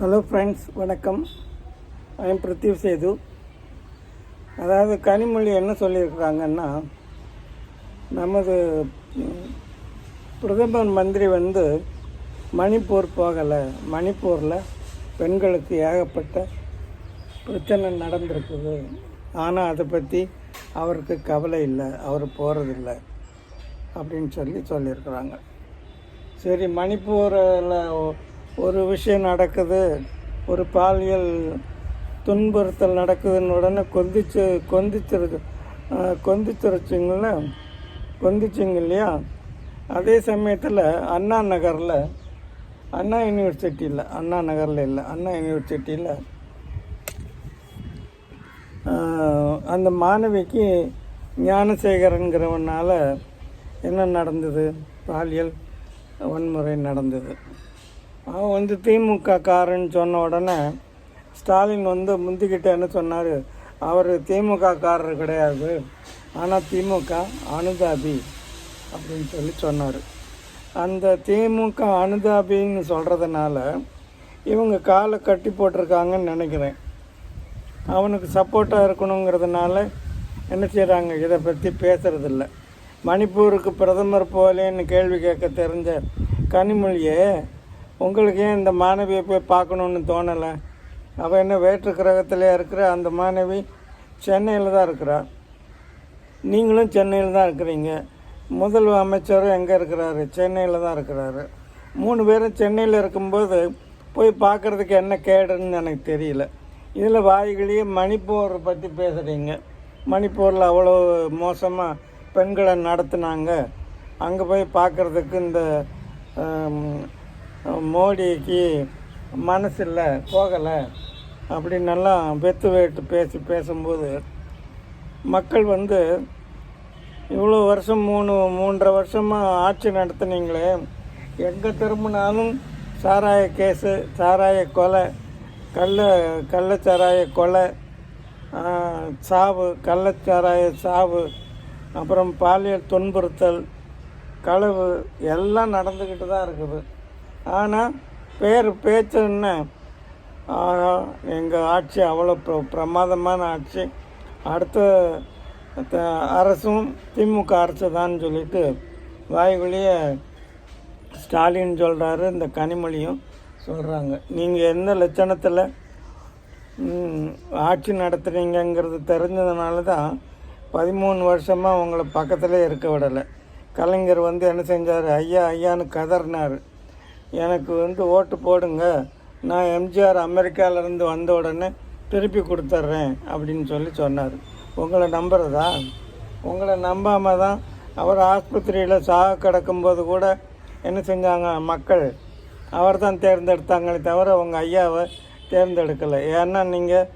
Hello friends வணக்கம். I'm Prithiv Sethu அதாவது கனிமொழி என்ன சொல்லியிருக்கிறாங்கன்னா நமது பிரதமர் மந்திரி வந்து மணிப்பூர் போகலை. மணிப்பூரில் பெண்களுக்கு ஏகப்பட்ட பிரச்சனை நடந்திருக்குது. ஆனால் அதை பற்றி அவருக்கு கவலை இல்லை. அவர் போகிறதில்ல அப்படின்னு சொல்லி சொல்லியிருக்கிறாங்க. சரி மணிப்பூரில் ஒரு விஷயம் நடக்குது ஒரு பாலியல் துன்புறுத்தல் நடக்குதுன்னு உடனே கொந்திச்சு கொந்திச்சிருக்கு கொந்திச்சிருச்சிங்கள கொந்திச்சிங்க இல்லையா? அதே சமயத்தில் அண்ணா நகரில் அண்ணா யூனிவர்சிட்டியில் அண்ணா நகரில் இல்லை அண்ணா யூனிவர்சிட்டியில் அந்த மாணவிக்கு ஞானசேகரங்கிறவனால் என்ன நடந்தது? பாலியல் வன்முறை நடந்தது. அவன் வந்து திமுக காரன்னு சொன்ன உடனே ஸ்டாலின் வந்து முந்திக்கிட்டேன்னு சொன்னார்? அவர் திமுக காரர் கிடையாது. ஆனால் திமுக அனுதாபி அப்படின்னு சொல்லி சொன்னார். அந்த திமுக அனுதாபின்னு சொல்கிறதுனால இவங்க காலை கட்டி போட்டிருக்காங்கன்னு நினைக்கிறேன். அவனுக்கு சப்போர்ட்டாக இருக்கணுங்கிறதுனால என்ன செய்கிறாங்க இதை பற்றி பேசுகிறதில்ல மணிப்பூருக்கு பிரதமர் போலேன்னு கேள்வி கேட்க தெரிஞ்ச கனிமொழியே உங்களுக்கு ஏன் இந்த மாணவியை போய் பார்க்கணுன்னு தோணலை? அவள் என்ன வேற்று கிரகத்திலே இருக்கிற அந்த மாணவி சென்னையில் தான் இருக்கிறா. நீங்களும் சென்னையில் தான் இருக்கிறீங்க. முதல் அமைச்சரும் எங்கே இருக்கிறாரு? சென்னையில் தான் இருக்கிறாரு. மூணு பேரும் சென்னையில் இருக்கும்போது போய் பார்க்குறதுக்கு என்ன கேடுன்னு எனக்கு தெரியல. இதில் வாய்களையே மணிப்பூர் பற்றி பேசுகிறீங்க மணிப்பூரில் அவ்வளோ மோசமாக பெண்களை நடத்துனாங்க. அங்கே போய் பார்க்குறதுக்கு இந்த மோடிக்கு மனசில்ல போகலை. அப்படின்னெல்லாம் வெத்து வெட்டு பேசி பேசும்போது மக்கள் வந்து இவ்வளோ வருஷம் மூணு மூன்றரை வருஷமாக ஆட்சி நடத்துனீங்களே. எங்கே திரும்பினாலும் சாராய கேஸு சாராய கொலை கள்ள கள்ளச்சாராய கொலை சாவு கள்ளச்சாராய சாவு அப்புறம் பாலியல் துன்புறுத்தல் களவு எல்லாம் நடந்துக்கிட்டு தான் இருக்குது. ஆனால் பேர் பேச்சு என்ன? ஆஹா எங்கள் ஆட்சி அவ்வளோ ப்ர பிரமாதமான ஆட்சி. அடுத்த த- அரசும் திமுக அரசு தான் சொல்லிட்டு வாய்வழியே ஸ்டாலின் சொல்கிறாரு இந்த கனிமொழியும் சொல்கிறாங்க நீங்கள் எந்த லட்சணத்தில் ஆட்சி நடத்துகிறீங்கங்கிறது தெரிஞ்சதுனால தான் பதிமூணு வருஷமாக உங்களை பக்கத்திலே இருக்க விடலை. கலைஞர் வந்து என்ன செஞ்சார்? ஐயா ஐயான்னு கதறினார். எனக்கு வந்து ஓட்டு போடுங்க. நான் எம்ஜிஆர் அமெரிக்காவிலேருந்து வந்த உடனே திருப்பி கொடுத்துட்றேன் அப்படின்னு சொல்லி சொன்னார். உங்களை நம்புறதா? உங்களை நம்பாமல் தான் அவர் ஆஸ்பத்திரியில் சாக கிடக்கும்போது கூட என்ன செஞ்சாங்க மக்கள்? அவர் தான் தேர்ந்தெடுத்தாங்களே தவிர உங்கள் ஐயாவை தேர்ந்தெடுக்கலை. ஏன்னா நீங்கள்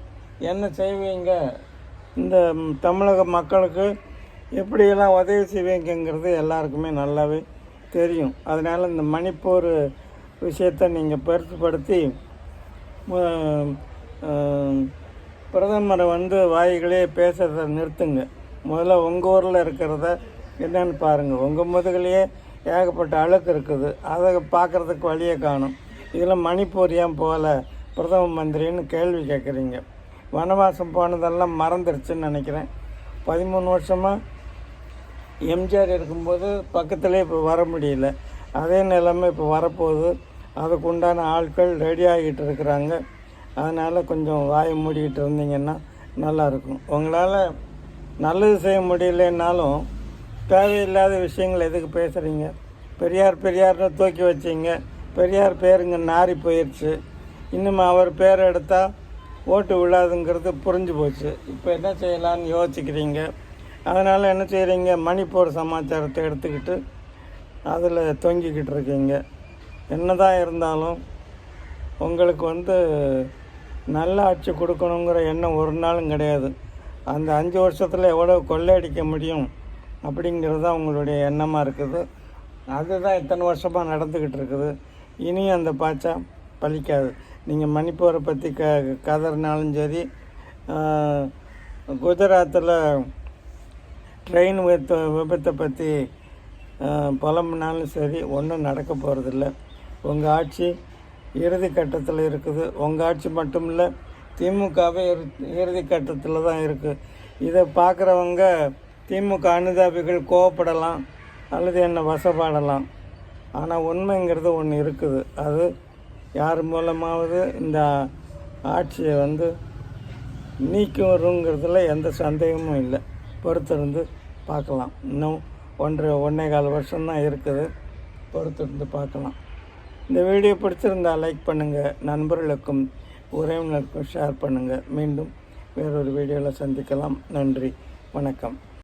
என்ன செய்வீங்க? இந்த தமிழக மக்களுக்கு எப்படியெல்லாம் உதவி செய்வீங்கங்கிறது எல்லாருக்குமே நல்லாவே தெரியும். அதனால் இந்த மணிப்பூர் விஷயத்தை நீங்கள் பெருசுப்படுத்தி பிரதமரை வந்து வாய்களே பேசுகிறத நிறுத்துங்க. முதல்ல உங்கள் ஊரில் இருக்கிறத என்னன்னு பாருங்கள் உங்கள் முதுகலையே ஏகப்பட்ட அழுக்கு இருக்குது. அதை பார்க்குறதுக்கு வழியை காணும். இதில் மணிப்பூர் ஏன் போகல? பிரதம மந்திரின்னு கேள்வி கேட்குறீங்க. வனவாசம் போனதெல்லாம் மறந்துருச்சுன்னு நினைக்கிறேன். பதிமூணு வருஷமாக எம்ஜிஆர் இருக்கும்போது பக்கத்துலேயே இப்போ வர முடியல. அதே நிலைமை இப்போ வரப்போகுது. அதுக்கு உண்டான ஆட்கள் ரெடி ஆகிட்டு இருக்கிறாங்க. அதனால் கொஞ்சம் வாயை மூடிக்கிட்டு இருந்தீங்கன்னா நல்லாயிருக்கும் உங்களால் நல்லது செய்ய முடியலன்னாலும் தேவையில்லாத விஷயங்கள் எதுக்கு பேசுகிறீங்க பெரியார் பெரியார்னு தூக்கி வச்சீங்க. பெரியார் பேருங்க நாறி போயிடுச்சு இன்னும் அவர் பேர் எடுத்தால் ஓட்டு விழாதுங்கிறது புரிஞ்சு போச்சு. இப்போ என்ன செய்யலான்னு யோசிக்கிறீங்க? அதனால் என்ன செய்கிறீங்க மணிப்பூர் சமாச்சாரத்தை எடுத்துக்கிட்டு அதில் தொங்கிக்கிட்டு இருக்கீங்க. என்னதான் இருந்தாலும் உங்களுக்கு வந்து நல்ல ஆட்சி கொடுக்கணுங்கிற எண்ணம் ஒரு நாளும் கிடையாது. அந்த அஞ்சு வருஷத்தில் எவ்வளோ கொள்ளையடிக்க முடியும் அப்படிங்கிறது தான் உங்களுடைய எண்ணமாக இருக்குது. அதுதான் இத்தனை வருஷமாக நடந்துக்கிட்டு இருக்குது. இனியும் அந்த பாச்சா பலிக்காது நீங்கள் மணிப்பூரை பற்றி க கதறினாலும் சரி குஜராத்தில் ட்ரெயின் விபத்து விபத்தை பற்றி புலம்புனாலும் சரி ஒன்றும் நடக்க போகிறதில்ல உங்கள் ஆட்சி இறுதி கட்டத்தில் இருக்குது. உங்கள் ஆட்சி மட்டும் இல்லை திமுகவே இறுதி கட்டத்தில் தான் இருக்குது இதை பார்க்குறவங்க திமுக அனுதாபிகள் கோவப்படலாம் அல்லது என்னை வசப்பாடலாம். ஆனால் உண்மைங்கிறது ஒன்று இருக்குது. அது யார் மூலமாவது இந்த ஆட்சியை வந்து நீக்கி வருங்கிறதுல எந்த சந்தேகமும் இல்லை. பொறுத்திருந்து பார்க்கலாம். இன்னும் ஒன்றரை ஒன்றே கால் வருஷம்தான் இருக்குது. பொறுத்திருந்து பார்க்கலாம். இந்த வீடியோ பிடிச்சிருந்தா லைக் பண்ணுங்கள் நண்பர்களுக்கும் உறவினருக்கும் ஷேர் பண்ணுங்கள் மீண்டும் வேறொரு வீடியோவில் சந்திக்கலாம். நன்றி. வணக்கம்.